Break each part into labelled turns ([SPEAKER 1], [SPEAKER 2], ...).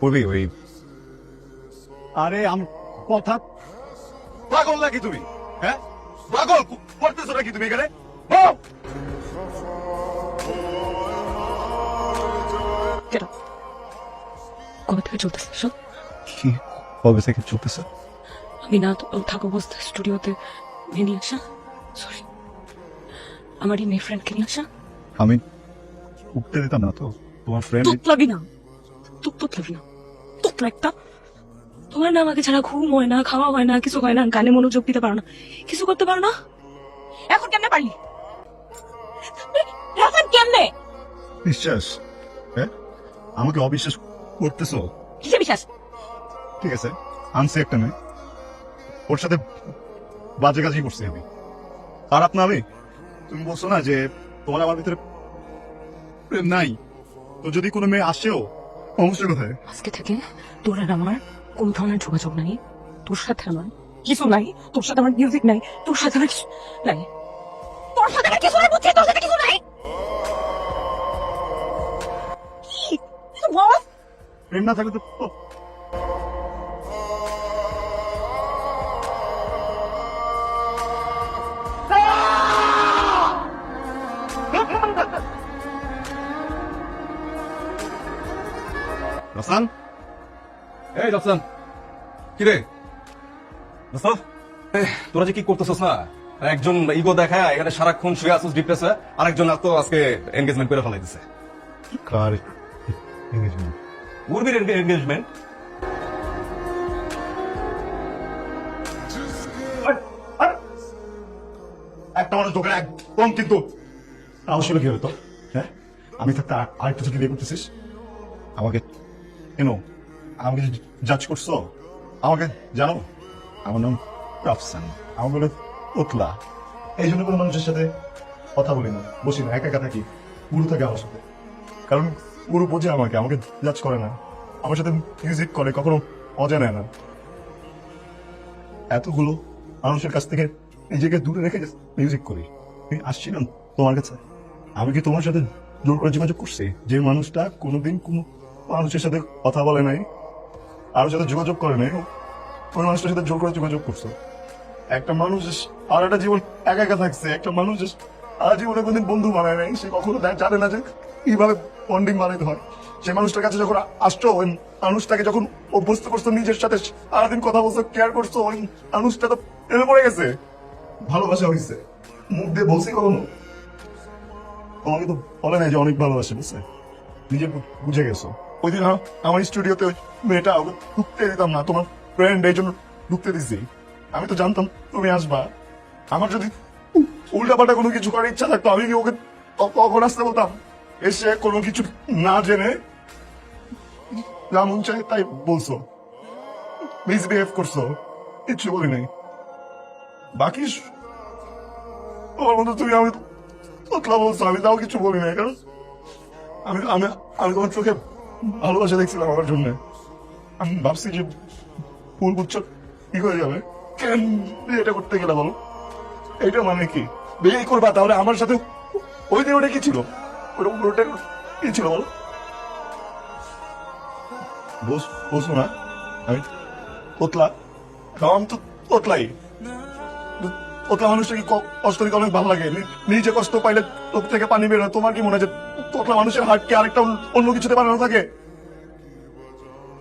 [SPEAKER 1] বলবি ওই আরে আম কথা পাগল নাকি তুমি? হ্যাঁ? পাগল করতেছো নাকি তুমি এখানে? হ্যাঁ?
[SPEAKER 2] কবে থেকে চলতেছে সব
[SPEAKER 1] কি? কবে থেকে চলতেছে?
[SPEAKER 2] আমি না তো থাকা অবস্থা স্টুডিওতে নিয়ে আসা। সরি আমার এই মেয়ে ফ্রেন্ডকে নিয়ে আসা।
[SPEAKER 1] আমি উঠতে দিতাম না তো। তোমার ফ্রেন্ড
[SPEAKER 2] তুতলাবি না। তুত তুতলাবি না। তুতলা একটা। তোমার না আমাকে ছাড়া ঘুম হয় না খাওয়া হয় না কিছু হয় না গানে মনোযোগ দিতে পারো না। কিছু করতে পারো না? এখন কেমনে পারলি? এখন কেমনে?
[SPEAKER 1] বিশ্বাস হ্যাঁ? আমাকে অবিশ্বাস করতেছো?
[SPEAKER 2] কিসে বিশ্বাস?
[SPEAKER 1] ঠিক আছে আনছি একটা মেয়ে। ওর সাথে বাজে কাজই করছি আমি। খারাপ না আমি তুমি বলছো না যে তোমার আমার ভিতরে প্রেম নাই। তো যদি কোনো মেয়ে আসেও অবশ্যই কোথায়?
[SPEAKER 2] আজকে থেকে তোর আর আমার কোন ধরনের যোগাযোগ নাই। তোর সাথে আমার কিছু নাই। তোর সাথে আমার মিউজিক নাই। তোর সাথে আমার কিছু নাই। তোর সাথে আমার কিছু নাই বুঝছি? তোর সাথে কিছু নাই?
[SPEAKER 1] প্রেম না থাকলে তো ও, রাসান এই রাসান
[SPEAKER 3] কিরে দোস্ত তোরা যে কি করতেছস না একজন ইগো দেখায় এখানে সারাক্ষণ শুয়ে আসছিস ডিপ্রেসে আরেকজন তো আজকে এনগেজমেন্ট করে ফেলাই দিছে
[SPEAKER 1] কার এঙ্গেজমেন্ট
[SPEAKER 3] উর্বির এনগেজমেন্ট
[SPEAKER 1] একটা মানুষ দোকানে একদম কিন্তু সাহস হলো কি হতো হ্যাঁ? আমি থাকতে আর- আরেকটা থেকে বিয়ে করতেছিস? আমাকে কেন আমাকে জাজ করছ, আমাকে জানো, আমার নাম রাফসান। আমার বলে উতলা। এই জন্য কোনো মানুষের সাথে কথা বলি না। বসি না, একা একা থাকি। গুরু থাকে আমার সাথে। কারণ গুরু বোঝে আমাকে আমাকে জাজ করে না। আমার সাথে মিউজিক করে, কখনো মজা নেয় না। এতগুলো মানুষের কাছ থেকে নিজেকে দূরে রেখে মিউজিক করি। আমি আসছিলাম তোমার কাছে? আমি কি তোমার সাথে জোর করে যোগাযোগ করছি? যে মানুষটা কোনোদিন কোনো মানুষের সাথে কথা বলে নাই আর সাথে যোগাযোগ করে নাই, ওই মানুষটার সাথে জোর করে যোগাযোগ করছ। একটা মানুষ আর একটা জীবন একা একা থাকছে, একটা মানুষ আর জীবনে কোনদিন বন্ধু বানায় নাই, সে কখনো জানে না যে কীভাবে বন্ডিং বানাইতে হয়। সে মানুষটার কাছে যখন আসছো, ওই মানুষটাকে যখন অভ্যস্ত করছ নিজের সাথে, সারাদিন কথা বলছো কেয়ার করছ, ওই মানুষটা তো এনে পড়ে গেছে। ভালোবাসা হয়েছে মুখ দিয়ে বলছি কখনো? আমাকে তো বলে নাই যে অনেক ভালোবাসে বুঝছে নিজে বুঝে গেছো। ওই দিন আমার স্টুডিওতে ওই মেয়েটা ঢুকতে দিতাম না, তোমার ফ্রেন্ড এই জন্য ঢুকতে দিছি। আমি তো জানতাম তুমি আসবা। আমার যদি উল্টা পাল্টা কোনো কিছু করার ইচ্ছা থাকতো, আমি কি ওকে তখন আসতে বলতাম? এসে কোনো কিছু না জেনে যা মন চাই তাই বলছো। মিসবিহেভ করছ, কিচ্ছু বলি নাই। বাকি তোমার মতো তুমি আমি তোতলা বলছো, আমি তাও কিছু বলি নাই, কারণ আমি আমি আমি তোমার চোখে ভালোবাসা দেখছিলাম আমার জন্য। আমি ভাবছি যে ফুল গুচ্ছ কি হয়ে যাবে? কেন এটা করতে গেলে বলো? এটা মানে কি? বিয়ে করবা তাহলে আমার সাথে? ওই দিন ওটা কি ছিল? ওটা ওটা কি ছিল বলো? বস বসো না। আমি তোতলা। তো তোতলাই। তোতলা মানুষের কষ্ট করে অনেক ভালো লাগে। নিজে কষ্ট পাইলে চোখ থেকে পানি বেরোয় তোমার কি মনে হয় তোতলা মানুষের হাট কি আরেকটা অন্য- কিছুতে বানানো থাকে?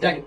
[SPEAKER 4] যাই